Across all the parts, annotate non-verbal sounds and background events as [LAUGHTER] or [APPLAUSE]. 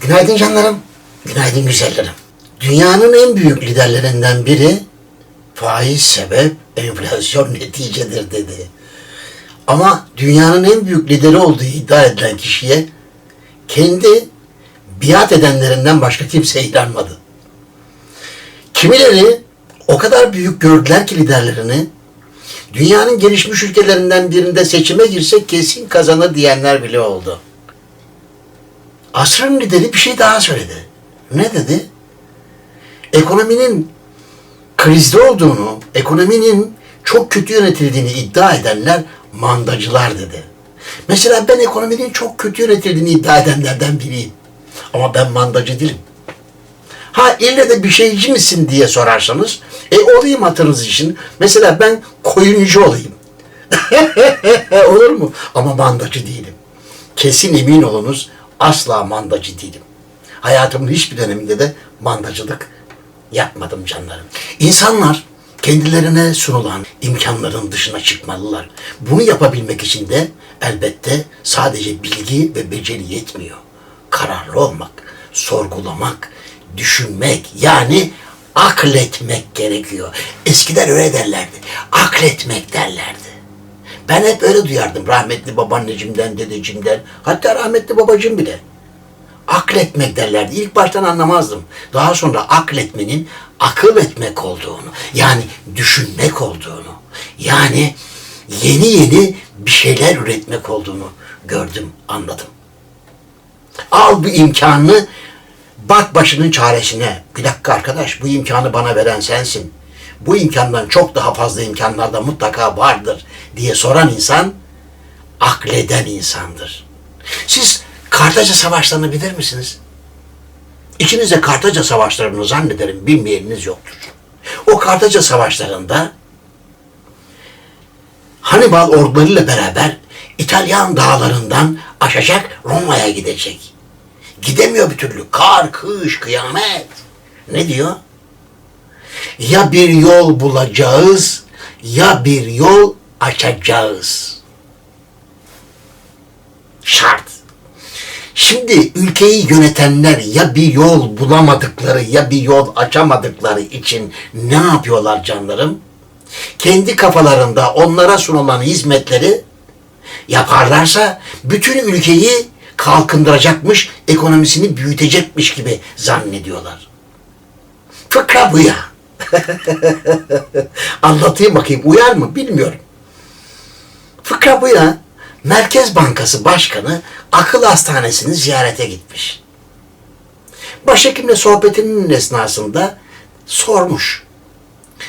Günaydın canlarım. Günaydın güzellerim. Dünyanın en büyük liderlerinden biri faiz sebep, enflasyon neticedir dedi. Ama dünyanın en büyük lideri olduğu iddia edilen kişiye kendi biat edenlerinden başka kimse inanmadı. Kimileri o kadar büyük gördüler ki liderlerini, dünyanın gelişmiş ülkelerinden birinde seçime girsek kesin kazanır diyenler bile oldu. Asrın lideri bir şey daha söyledi. Ne dedi? Ekonominin krizde olduğunu, ekonominin çok kötü yönetildiğini iddia edenler mandacılar dedi. Mesela ben ekonominin çok kötü yönetildiğini iddia edenlerden biriyim. Ama ben mandacı değilim. Ha ille de bir şeyci misin diye sorarsanız, e olayım hatırınız için. Mesela ben koyuncu olayım. [LAUGHS] Olur mu? Ama mandacı değilim. Kesin emin olunuz asla mandacı değilim. Hayatımın hiçbir döneminde de mandacılık yapmadım canlarım. İnsanlar kendilerine sunulan imkanların dışına çıkmalılar. Bunu yapabilmek için de elbette sadece bilgi ve beceri yetmiyor. Kararlı olmak, sorgulamak, düşünmek yani akletmek gerekiyor. Eskiden öyle derlerdi. Akletmek derlerdi. Ben hep öyle duyardım rahmetli babaannecimden, dedecimden, hatta rahmetli babacım bile. Akletmek derlerdi. İlk baştan anlamazdım. Daha sonra akletmenin akıl etmek olduğunu, yani düşünmek olduğunu, yani yeni yeni bir şeyler üretmek olduğunu gördüm, anladım. Al bu imkanını, bak başının çaresine. Bir dakika arkadaş, bu imkanı bana veren sensin. Bu imkandan çok daha fazla imkanlar da mutlaka vardır diye soran insan, akleden insandır. Siz Kartaca Savaşları'nı bilir misiniz? İkiniz de Kartaca Savaşları'nı zannederim bilmeyeniniz yoktur. O Kartaca Savaşları'nda Hannibal ordularıyla beraber İtalyan dağlarından aşacak Roma'ya gidecek. Gidemiyor bir türlü. Kar, kış, kıyamet. Ne diyor? Ya bir yol bulacağız ya bir yol açacağız. Şart. Şimdi ülkeyi yönetenler ya bir yol bulamadıkları ya bir yol açamadıkları için ne yapıyorlar canlarım? Kendi kafalarında onlara sunulan hizmetleri yaparlarsa bütün ülkeyi kalkındıracakmış, ekonomisini büyütecekmiş gibi zannediyorlar. Fıkra bu ya. [LAUGHS] Anlatayım bakayım uyar mı bilmiyorum. Fıkra bu ya. Merkez Bankası Başkanı akıl hastanesini ziyarete gitmiş. Başhekimle sohbetinin esnasında sormuş.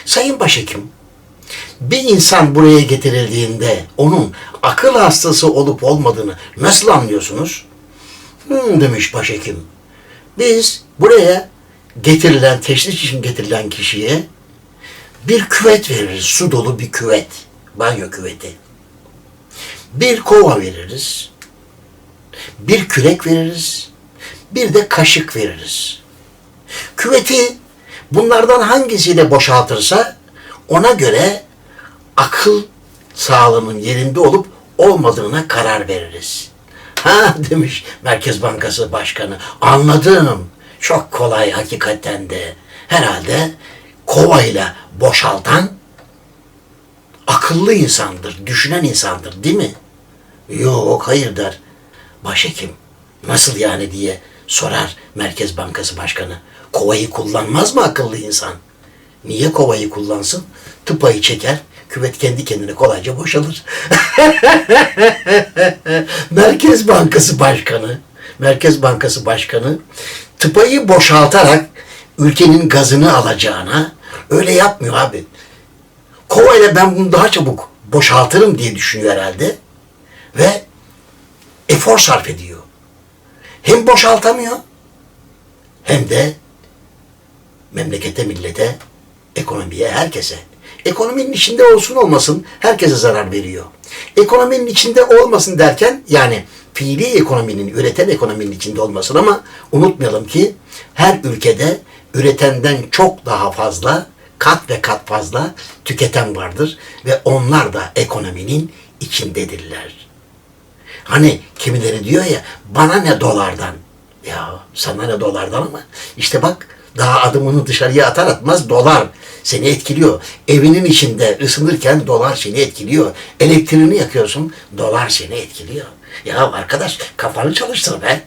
Sayın Başhekim, bir insan buraya getirildiğinde onun akıl hastası olup olmadığını nasıl anlıyorsunuz? Hmm, demiş başhekim. Biz buraya getirilen, teşhis için getirilen kişiye bir küvet veririz. Su dolu bir küvet. Banyo küveti. Bir kova veririz. Bir kürek veririz. Bir de kaşık veririz. Küveti bunlardan hangisiyle boşaltırsa ona göre akıl sağlığının yerinde olup olmadığına karar veririz. Ha demiş Merkez Bankası Başkanı. Anladım. Çok kolay hakikaten de. Herhalde kovayla boşaltan akıllı insandır, düşünen insandır değil mi? Yok hayır der. Başhekim nasıl yani diye sorar Merkez Bankası Başkanı. Kovayı kullanmaz mı akıllı insan? Niye kovayı kullansın? Tıpayı çeker, küvet kendi kendine kolayca boşalır. [LAUGHS] Merkez Bankası Başkanı, Merkez Bankası Başkanı tıpayı boşaltarak ülkenin gazını alacağına öyle yapmıyor abi. Kovayla ben bunu daha çabuk boşaltırım diye düşünüyor herhalde. Ve efor sarf ediyor. Hem boşaltamıyor hem de memlekete, millete, ekonomiye, herkese. Ekonominin içinde olsun olmasın herkese zarar veriyor. Ekonominin içinde olmasın derken yani fiili ekonominin, üreten ekonominin içinde olmasın ama unutmayalım ki her ülkede üretenden çok daha fazla, kat ve kat fazla tüketen vardır ve onlar da ekonominin içindedirler. Hani kimileri diyor ya bana ne dolardan? Ya sana ne dolardan ama işte bak daha adımını dışarıya atar atmaz dolar seni etkiliyor. Evinin içinde ısınırken dolar seni etkiliyor. Elektriğini yakıyorsun dolar seni etkiliyor. Ya arkadaş kafanı çalıştır be.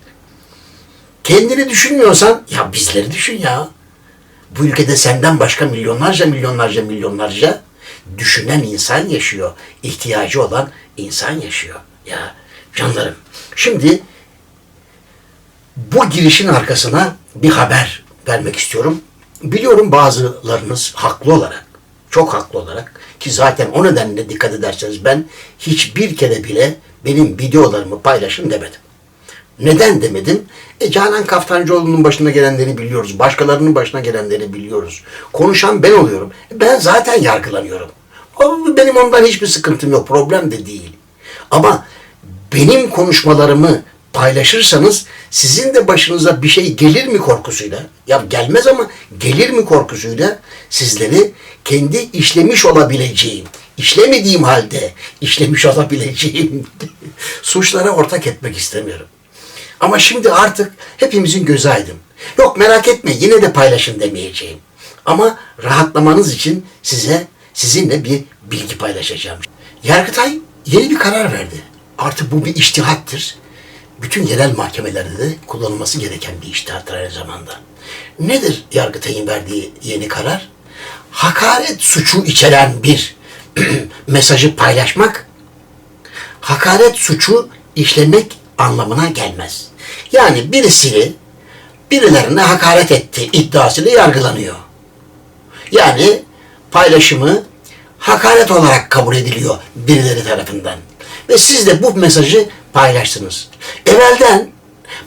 Kendini düşünmüyorsan ya bizleri düşün ya. Bu ülkede senden başka milyonlarca milyonlarca milyonlarca düşünen insan yaşıyor. İhtiyacı olan insan yaşıyor. Ya canlarım. Şimdi bu girişin arkasına bir haber vermek istiyorum. Biliyorum bazılarınız haklı olarak, çok haklı olarak ki zaten o nedenle dikkat ederseniz ben hiçbir kere bile benim videolarımı paylaşın demedim. Neden demedim? E Canan Kaftancıoğlu'nun başına gelenleri biliyoruz. Başkalarının başına gelenleri biliyoruz. Konuşan ben oluyorum. E Ben zaten yargılanıyorum. Benim ondan hiçbir sıkıntım yok. Problem de değil. Ama benim konuşmalarımı paylaşırsanız sizin de başınıza bir şey gelir mi korkusuyla ya gelmez ama gelir mi korkusuyla sizleri kendi işlemiş olabileceğim işlemediğim halde işlemiş [LAUGHS] olabileceğim [LAUGHS] suçlara ortak etmek istemiyorum. Ama şimdi artık hepimizin gözü aydın. Yok merak etme yine de paylaşın demeyeceğim. Ama rahatlamanız için size sizinle bir bilgi paylaşacağım. Yargıtay yeni bir karar verdi. Artık bu bir iştihattır. Bütün yerel mahkemelerde de kullanılması gereken bir iştihattır aynı zamanda. Nedir Yargıtay'ın verdiği yeni karar? Hakaret suçu içeren bir [CLEARS THROAT] mesajı paylaşmak hakaret suçu işlemek anlamına gelmez. Yani birisi birilerine hakaret etti iddiasıyla yargılanıyor. Yani paylaşımı hakaret olarak kabul ediliyor birileri tarafından. Ve siz de bu mesajı paylaştınız. Evvelden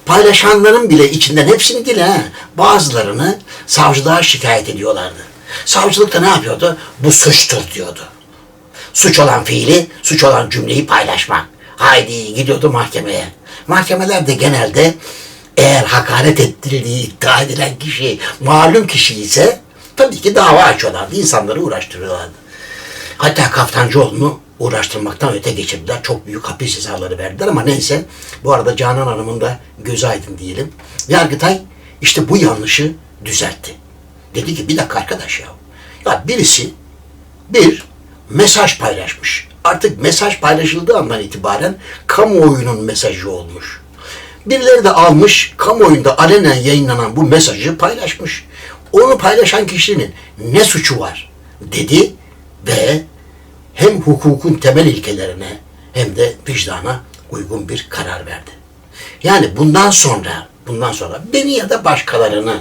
paylaşanların bile içinden hepsini değil ha, bazılarını savcılığa şikayet ediyorlardı. Savcılık da ne yapıyordu? Bu suçtur diyordu. Suç olan fiili, suç olan cümleyi paylaşmak. Haydi gidiyordu mahkemeye. Mahkemeler de genelde eğer hakaret ettirildiği iddia edilen kişi malum kişi ise tabii ki dava açıyorlardı. insanları uğraştırıyorlardı. Hatta Kaftancıoğlu'nu uğraştırmaktan öte geçirdiler. Çok büyük hapis cezaları verdiler ama neyse. Bu arada Canan Hanım'ın da gözü aydın diyelim. Yargıtay işte bu yanlışı düzeltti. Dedi ki bir dakika arkadaş ya. Ya birisi bir mesaj paylaşmış. Artık mesaj paylaşıldığı andan itibaren kamuoyunun mesajı olmuş. Birileri de almış, kamuoyunda alenen yayınlanan bu mesajı paylaşmış. Onu paylaşan kişinin ne suçu var dedi ve hem hukukun temel ilkelerine hem de vicdana uygun bir karar verdi. Yani bundan sonra, bundan sonra beni ya da başkalarını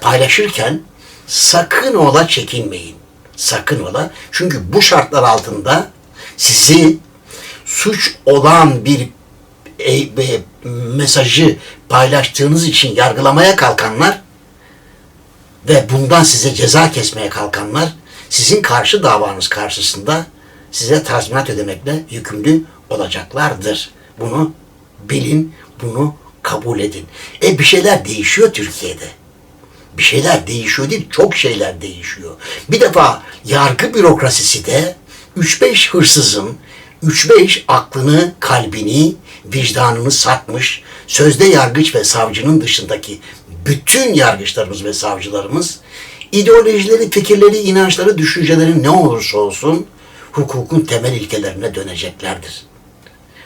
paylaşırken sakın ola çekinmeyin. Sakın ola. Çünkü bu şartlar altında sizi suç olan bir e, e, mesajı paylaştığınız için yargılamaya kalkanlar ve bundan size ceza kesmeye kalkanlar sizin karşı davanız karşısında size tazminat ödemekle yükümlü olacaklardır. Bunu bilin, bunu kabul edin. E bir şeyler değişiyor Türkiye'de. Bir şeyler değişiyor değil, çok şeyler değişiyor. Bir defa yargı bürokrasisi de 3-5 hırsızın 3-5 aklını, kalbini, vicdanını satmış, sözde yargıç ve savcının dışındaki bütün yargıçlarımız ve savcılarımız ideolojileri, fikirleri, inançları, düşünceleri ne olursa olsun hukukun temel ilkelerine döneceklerdir.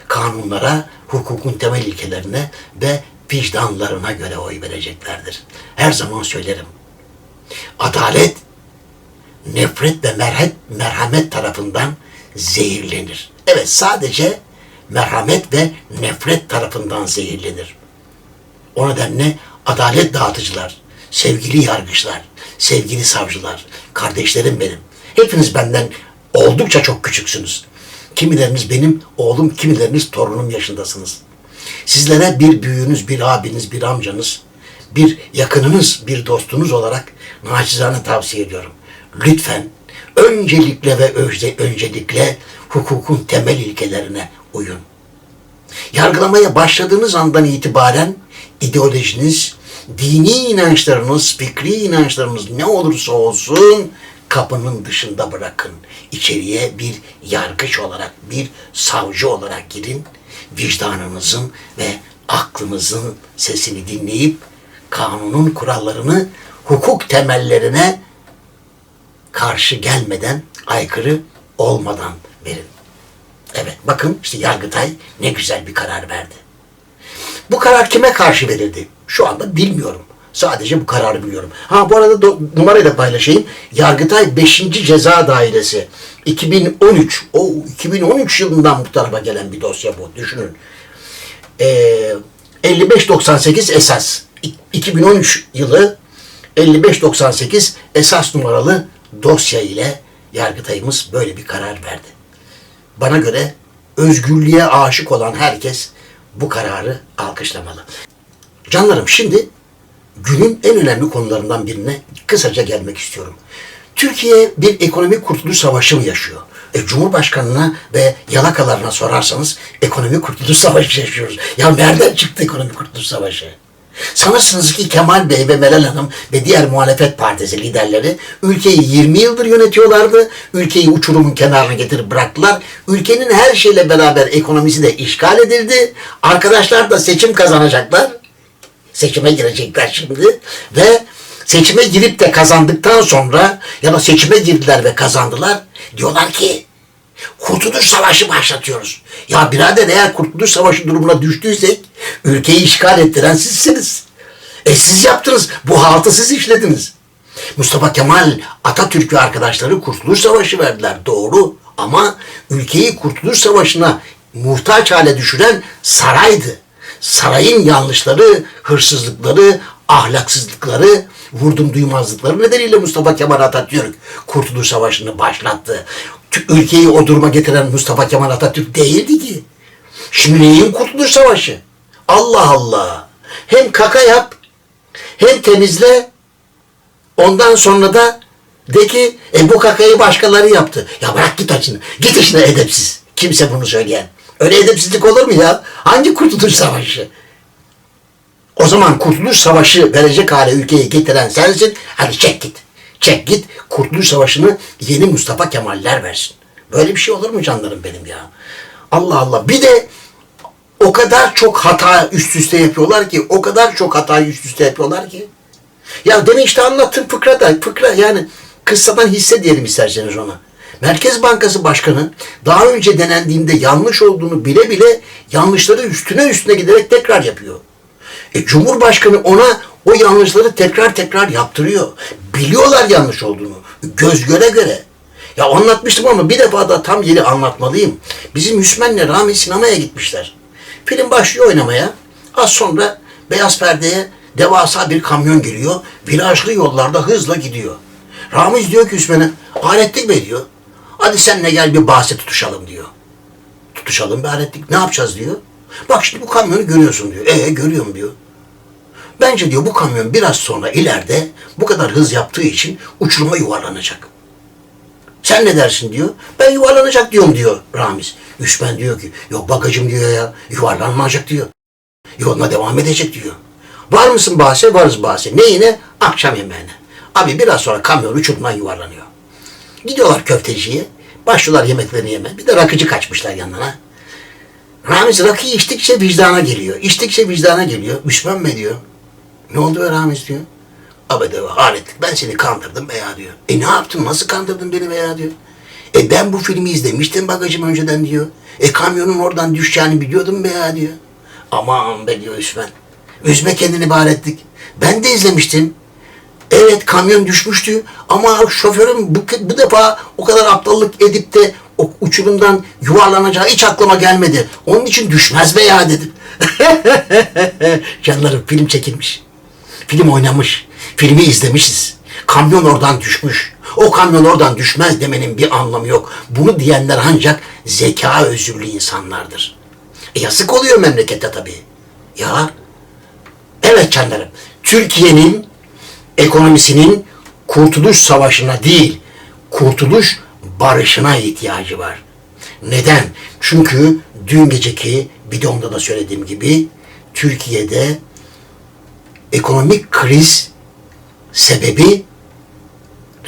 Kanunlara, hukukun temel ilkelerine ve vicdanlarına göre oy vereceklerdir. Her zaman söylerim. Adalet nefret ve merhet, merhamet tarafından zehirlenir. Evet sadece merhamet ve nefret tarafından zehirlenir. O nedenle adalet dağıtıcılar, sevgili yargıçlar, sevgili savcılar, kardeşlerim benim. Hepiniz benden oldukça çok küçüksünüz. Kimileriniz benim oğlum, kimileriniz torunum yaşındasınız. Sizlere bir büyüğünüz, bir abiniz, bir amcanız, bir yakınınız, bir dostunuz olarak naçizane tavsiye ediyorum. Lütfen öncelikle ve özde, öncelikle hukukun temel ilkelerine uyun. Yargılamaya başladığınız andan itibaren ideolojiniz, dini inançlarınız, fikri inançlarınız ne olursa olsun kapının dışında bırakın. İçeriye bir yargıç olarak, bir savcı olarak girin. Vicdanınızın ve aklımızın sesini dinleyip kanunun kurallarını hukuk temellerine karşı gelmeden, aykırı olmadan verin. Evet bakın işte Yargıtay ne güzel bir karar verdi. Bu karar kime karşı verildi? Şu anda bilmiyorum. Sadece bu kararı biliyorum. Ha bu arada do- numarayı da paylaşayım. Yargıtay 5. Ceza Dairesi 2013. O 2013 yılından bu tarafa gelen bir dosya bu. Düşünün. Ee, 5598 esas. İ- 2013 yılı 5598 esas numaralı dosya ile Yargıtay'ımız böyle bir karar verdi. Bana göre özgürlüğe aşık olan herkes bu kararı alkışlamalı. Canlarım şimdi günün en önemli konularından birine kısaca gelmek istiyorum. Türkiye bir ekonomik kurtuluş savaşı mı yaşıyor? E, Cumhurbaşkanına ve yalakalarına sorarsanız ekonomik kurtuluş [LAUGHS] savaşı yaşıyoruz. Ya nereden çıktı ekonomik kurtuluş savaşı? Sanırsınız ki Kemal Bey ve Meral Hanım ve diğer muhalefet partisi liderleri ülkeyi 20 yıldır yönetiyorlardı. Ülkeyi uçurumun kenarına getirip bıraktılar. Ülkenin her şeyle beraber ekonomisi de işgal edildi. Arkadaşlar da seçim kazanacaklar. Seçime girecekler şimdi ve seçime girip de kazandıktan sonra ya da seçime girdiler ve kazandılar. Diyorlar ki Kurtuluş Savaşı başlatıyoruz. Ya birader eğer Kurtuluş Savaşı durumuna düştüysek ülkeyi işgal ettiren sizsiniz. E siz yaptınız. Bu haltı siz işlediniz. Mustafa Kemal Atatürk ve arkadaşları Kurtuluş Savaşı verdiler. Doğru. Ama ülkeyi Kurtuluş Savaşı'na muhtaç hale düşüren saraydı. Sarayın yanlışları, hırsızlıkları, ahlaksızlıkları, vurdum duymazlıkları nedeniyle Mustafa Kemal Atatürk Kurtuluş Savaşı'nı başlattı. Ülkeyi o duruma getiren Mustafa Kemal Atatürk değildi ki. Şimdi neyin Kurtuluş Savaşı? Allah Allah. Hem kaka yap, hem temizle, ondan sonra da de ki e, bu kakayı başkaları yaptı. Ya bırak git açını. Git işine edepsiz. Kimse bunu söyleyen. Öyle edepsizlik olur mu ya? Hangi Kurtuluş Savaşı? O zaman Kurtuluş Savaşı verecek hale ülkeyi getiren sensin. Hadi çek git. Çek git. Kurtuluş Savaşı'nı yeni Mustafa Kemaller versin. Böyle bir şey olur mu canlarım benim ya? Allah Allah. Bir de o kadar çok hata üst üste yapıyorlar ki, o kadar çok hata üst üste yapıyorlar ki. Ya demin işte anlattım fıkrada, fıkra yani kıssadan hisse diyelim isterseniz ona. Merkez Bankası Başkanı daha önce denendiğinde yanlış olduğunu bile bile yanlışları üstüne üstüne giderek tekrar yapıyor. E, Cumhurbaşkanı ona o yanlışları tekrar tekrar yaptırıyor. Biliyorlar yanlış olduğunu. Göz göre göre. Ya anlatmıştım ama bir defa da tam yeri anlatmalıyım. Bizim Hüsmen'le Rami sinemaya gitmişler. Film başlıyor oynamaya. Az sonra beyaz perdeye devasa bir kamyon giriyor. Virajlı yollarda hızla gidiyor. Ramiz diyor ki Hüsmen'e, Alettin Bey diyor. Hadi senle gel bir bahse tutuşalım diyor. Tutuşalım bir Alettin. Ne yapacağız diyor. Bak şimdi bu kamyonu görüyorsun diyor. Ee görüyorum diyor. Bence diyor bu kamyon biraz sonra ileride bu kadar hız yaptığı için uçuruma yuvarlanacak. Sen ne dersin diyor. Ben yuvarlanacak diyorum diyor Ramiz. Üsmen diyor ki yok bagajım diyor ya yuvarlanmayacak diyor. Yoluna devam edecek diyor. Var mısın bahse? Varız bahse. Neyine? Akşam yemeğine. Abi biraz sonra kamyon uçurumdan yuvarlanıyor. Gidiyorlar köfteciye. Başlıyorlar yemeklerini yeme. Bir de rakıcı kaçmışlar yanına. Ramiz rakıyı içtikçe vicdana geliyor. İçtikçe vicdana geliyor. Müslüman mı diyor. Ne oldu be Ramiz diyor. Abi diyor haletlik ben seni kandırdım veya diyor. E ne yaptın nasıl kandırdın beni veya diyor. E ben bu filmi izlemiştim bagajım önceden diyor. E kamyonun oradan düşeceğini biliyordum veya diyor. Aman be diyor Üsmen. Üzme kendini baharetlik. Ben de izlemiştim. Evet kamyon düşmüştü ama şoförüm bu, bu defa o kadar aptallık edip de o uçurumdan yuvarlanacağı hiç aklıma gelmedi. Onun için düşmez be ya dedim. [LAUGHS] Canlarım film çekilmiş. Film oynamış. Filmi izlemişiz. Kamyon oradan düşmüş. O kamyon oradan düşmez demenin bir anlamı yok. Bunu diyenler ancak zeka özürlü insanlardır. E, yazık oluyor memlekete tabii. Ya Evet canlarım. Türkiye'nin ekonomisinin kurtuluş savaşına değil, kurtuluş barışına ihtiyacı var. Neden? Çünkü dün geceki videomda da söylediğim gibi Türkiye'de ekonomik kriz sebebi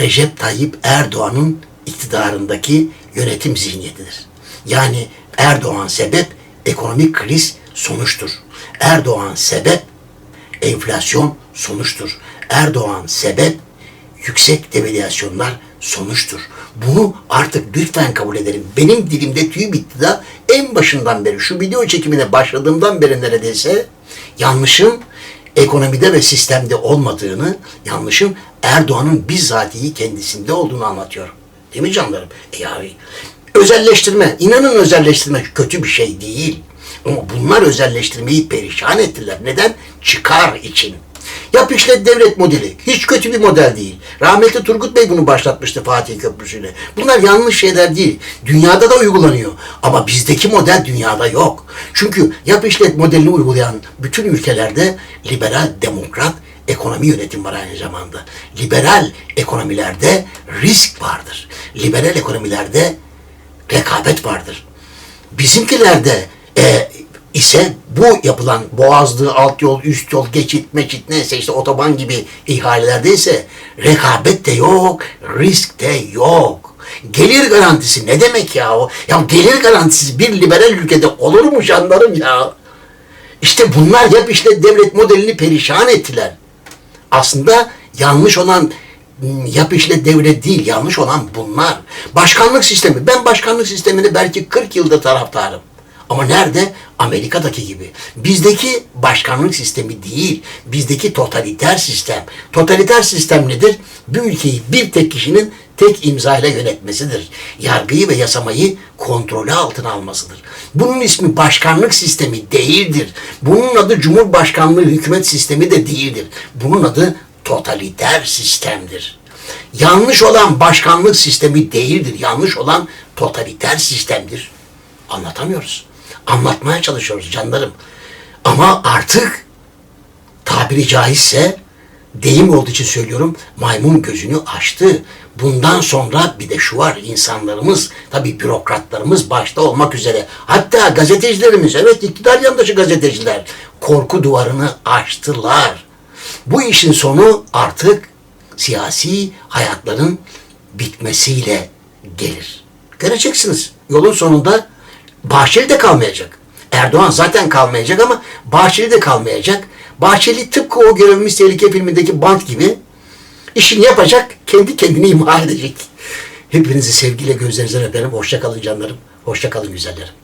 Recep Tayyip Erdoğan'ın iktidarındaki yönetim zihniyetidir. Yani Erdoğan sebep, ekonomik kriz sonuçtur. Erdoğan sebep, enflasyon sonuçtur. Erdoğan sebep, yüksek devalüasyonlar sonuçtur. Bunu artık lütfen kabul edelim. Benim dilimde tüy bitti de en başından beri şu video çekimine başladığımdan beri neredeyse yanlışın ekonomide ve sistemde olmadığını, yanlışın Erdoğan'ın bizzatihi kendisinde olduğunu anlatıyorum. Değil mi canlarım? E abi, özelleştirme, inanın özelleştirme kötü bir şey değil. Ama bunlar özelleştirmeyi perişan ettiler. Neden? Çıkar için. Yap işlet devlet modeli. Hiç kötü bir model değil. Rahmetli Turgut Bey bunu başlatmıştı Fatih Köprüsü'yle. Bunlar yanlış şeyler değil. Dünyada da uygulanıyor. Ama bizdeki model dünyada yok. Çünkü yap işlet modelini uygulayan bütün ülkelerde liberal demokrat ekonomi yönetim var aynı zamanda. Liberal ekonomilerde risk vardır. Liberal ekonomilerde rekabet vardır. Bizimkilerde e, ise bu yapılan boğazlı, alt yol, üst yol, geçit, meçit neyse işte otoban gibi ihalelerde ise rekabet de yok, risk de yok. Gelir garantisi ne demek ya o? Ya gelir garantisi bir liberal ülkede olur mu canlarım ya? İşte bunlar yap işte devlet modelini perişan ettiler. Aslında yanlış olan yap işlet devlet değil, yanlış olan bunlar. Başkanlık sistemi. Ben başkanlık sistemini belki 40 yılda taraftarım. Ama nerede? Amerika'daki gibi. Bizdeki başkanlık sistemi değil, bizdeki totaliter sistem. Totaliter sistem nedir? Bir ülkeyi bir tek kişinin tek imza ile yönetmesidir. Yargıyı ve yasamayı kontrolü altına almasıdır. Bunun ismi başkanlık sistemi değildir. Bunun adı cumhurbaşkanlığı hükümet sistemi de değildir. Bunun adı totaliter sistemdir. Yanlış olan başkanlık sistemi değildir. Yanlış olan totaliter sistemdir. Anlatamıyoruz. Anlatmaya çalışıyoruz canlarım. Ama artık tabiri caizse deyim olduğu için söylüyorum maymun gözünü açtı. Bundan sonra bir de şu var insanlarımız tabi bürokratlarımız başta olmak üzere hatta gazetecilerimiz evet iktidar yandaşı gazeteciler korku duvarını aştılar. Bu işin sonu artık siyasi hayatların bitmesiyle gelir. Göreceksiniz yolun sonunda Bahçeli de kalmayacak. Erdoğan zaten kalmayacak ama Bahçeli de kalmayacak. Bahçeli tıpkı o Görevimiz Tehlike filmindeki bant gibi işini yapacak, kendi kendini imha edecek. Hepinizi sevgiyle gözlerinizden öperim. Hoşça kalın canlarım. Hoşça kalın güzellerim.